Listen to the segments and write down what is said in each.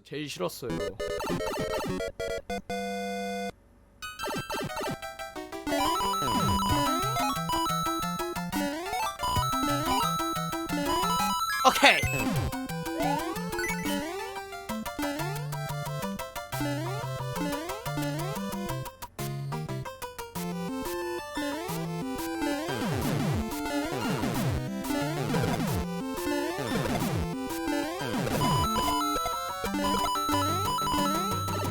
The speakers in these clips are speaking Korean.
중에서 제일 싫었어요. 오케이.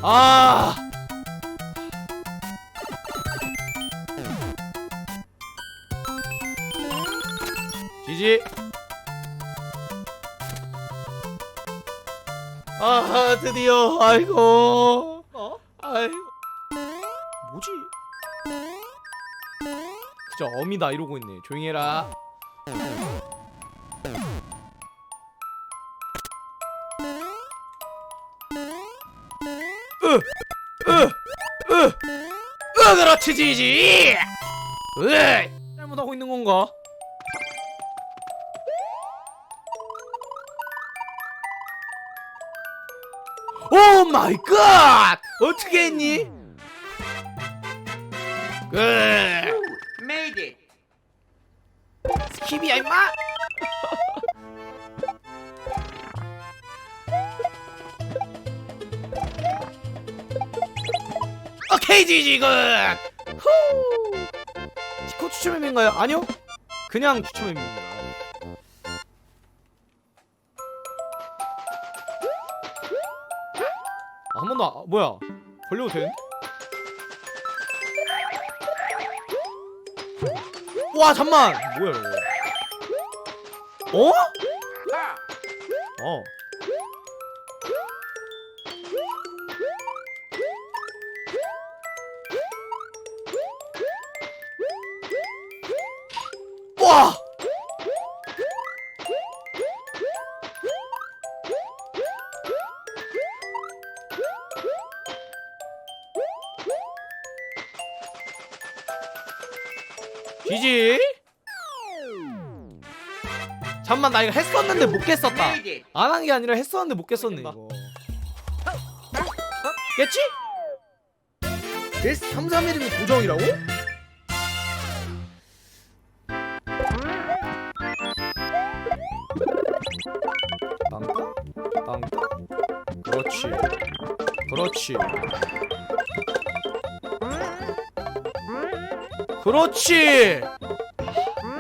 아. 지지. 아 드디어 아이고. 어? 아이고. 뭐지? 그저 어미다 이러고 있네. 조용히 해라. 으 그렇지 지지. 으 잘못하고 있는 건가? 오 마이 갓! 어떻게 했니? 으 Made it. 스킵이야 임마! 오케이 지지 굿! 후! 티코 추첨앱인가요? 아니요? 그냥 추첨앱입니다 아, 한번 더, 아, 뭐야 걸려도 되는데? 와 잠만 뭐야 이거 어? Ha. 어 와! 지지? 잠만 나 이거 했었는데 못 깼었다. 안 한 게 아니라 했었는데 못 깼었네 이거 깼지? 베스트 3 3 1이면 고정이라고? 그렇지. 그렇지. 그렇지.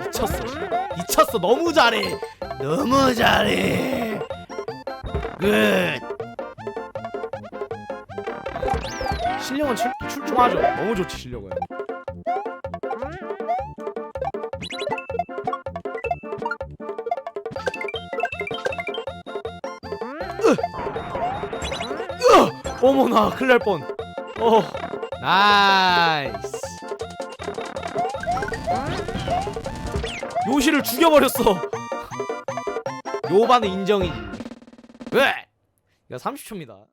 미쳤어. 미쳤어. 너무 잘해. 너무 잘해. 끝 실력은 출, 출중하죠. 너무 좋지 실력은 어머나 큰일 날 뻔. 어. 나이스. 요시를 죽여버렸어. 요반은 인정이지. 왜? 이거 30초입니다